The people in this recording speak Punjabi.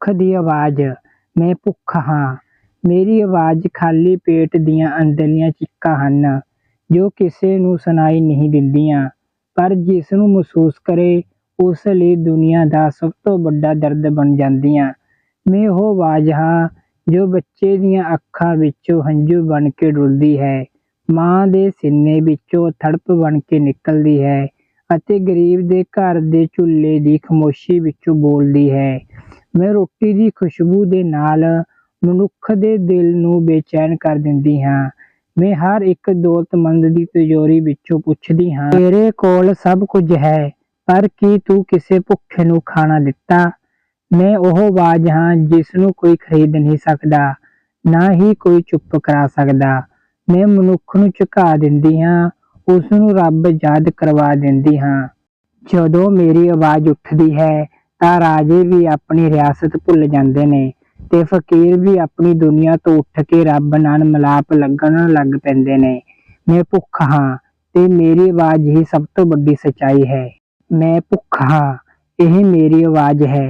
ਭੁੱਖ ਦੀ ਆਵਾਜ਼, ਮੈਂ ਭੁੱਖ ਹਾਂ। ਮੇਰੀ ਆਵਾਜ਼ ਖਾਲੀ ਪੇਟ ਦੀਆਂ ਅੰਦਰਲੀਆਂ ਚੀਕਾਂ ਹਨ, ਜੋ ਕਿਸੇ ਨੂੰ ਸੁਣਾਈ ਨਹੀਂ ਦਿੰਦੀਆਂ, ਪਰ ਜਿਸ ਨੂੰ ਮਹਿਸੂਸ ਕਰੇ, ਉਸ ਲਈ ਦੁਨੀਆ ਦਾ ਸਭ ਤੋਂ ਵੱਡਾ ਦਰਦ ਬਣ ਜਾਂਦੀਆਂ। ਮੈਂ ਉਹ ਆਵਾਜ਼ ਹਾਂ, ਜੋ ਬੱਚੇ ਦੀਆਂ ਅੱਖਾਂ ਵਿੱਚੋਂ ਹੰਝੂ ਬਣ ਕੇ ਡੁੱਲਦੀ ਹੈ, ਮਾਂ ਦੇ ਸੀਨੇ ਵਿੱਚੋਂ ਥੜਪ ਬਣ ਕੇ ਨਿਕਲਦੀ ਹੈ ਅਤੇ ਗਰੀਬ ਦੇ ਘਰ ਦੇ ਚੁੱਲ੍ਹੇ ਦੀ ਖਾਮੋਸ਼ੀ ਵਿੱਚੋਂ ਬੋਲਦੀ ਹੈ। ਮੈਂ ਰੋਟੀ ਦੀ ਖੁਸ਼ਬੂ ਦੇ ਨਾਲ ਮਨੁੱਖ ਦੇ ਦਿਲ ਨੂੰ ਬੇਚੈਨ ਕਰ ਦਿੰਦੀ ਹਾਂ। ਮੈਂ ਹਰ ਇੱਕ ਦੌਲਤਮੰਦ ਦੀ ਤਿਜੋਰੀ ਵਿੱਚੋਂ ਪੁੱਛਦੀ ਹਾਂ, ਤੇਰੇ ਕੋਲ ਸਭ ਕੁਝ ਹੈ, ਪਰ ਕੀ ਤੂੰ ਕਿਸੇ ਭੁੱਖੇ ਨੂੰ ਖਾਣਾ ਦਿੱਤਾ? ਮੈਂ ਉਹ ਆਵਾਜ਼ ਹਾਂ ਜਿਸ ਨੂੰ ਕੋਈ ਖਰੀਦ ਨਹੀਂ ਸਕਦਾ, ਨਾ ਹੀ ਕੋਈ ਚੁੱਪ ਕਰਾ ਸਕਦਾ। ਮੈਂ ਮਨੁੱਖ ਨੂੰ ਝੁਕਾ ਦਿੰਦੀ ਹਾਂ, ਉਸ ਨੂੰ ਰੱਬ ਯਾਦ ਕਰਵਾ ਦਿੰਦੀ ਹਾਂ। ਜਦੋਂ ਮੇਰੀ ਆਵਾਜ਼ ਉੱਠਦੀ ਹੈ ਤਾਂ ਰਾਜੇ ਵੀ ਆਪਣੀ ਰਿਆਸਤ ਭੁੱਲ ਜਾਂਦੇ ਨੇ ਤੇ ਫਕੀਰ ਵੀ ਆਪਣੀ ਦੁਨੀਆ ਤੋਂ ਉੱਠ ਕੇ ਰੱਬ ਨਾਲ ਮਿਲਾਪ ਲੱਗਣ ਲੱਗ ਪੈਂਦੇ ਨੇ। ਮੈਂ ਭੁੱਖ ਹਾਂ ਤੇ ਮੇਰੀ ਆਵਾਜ਼ ਹੀ ਸਭ ਤੋਂ ਵੱਡੀ ਸਚਾਈ ਹੈ। ਮੈਂ ਭੁੱਖ ਹਾਂ, ਇਹ ਮੇਰੀ ਆਵਾਜ਼ ਹੈ।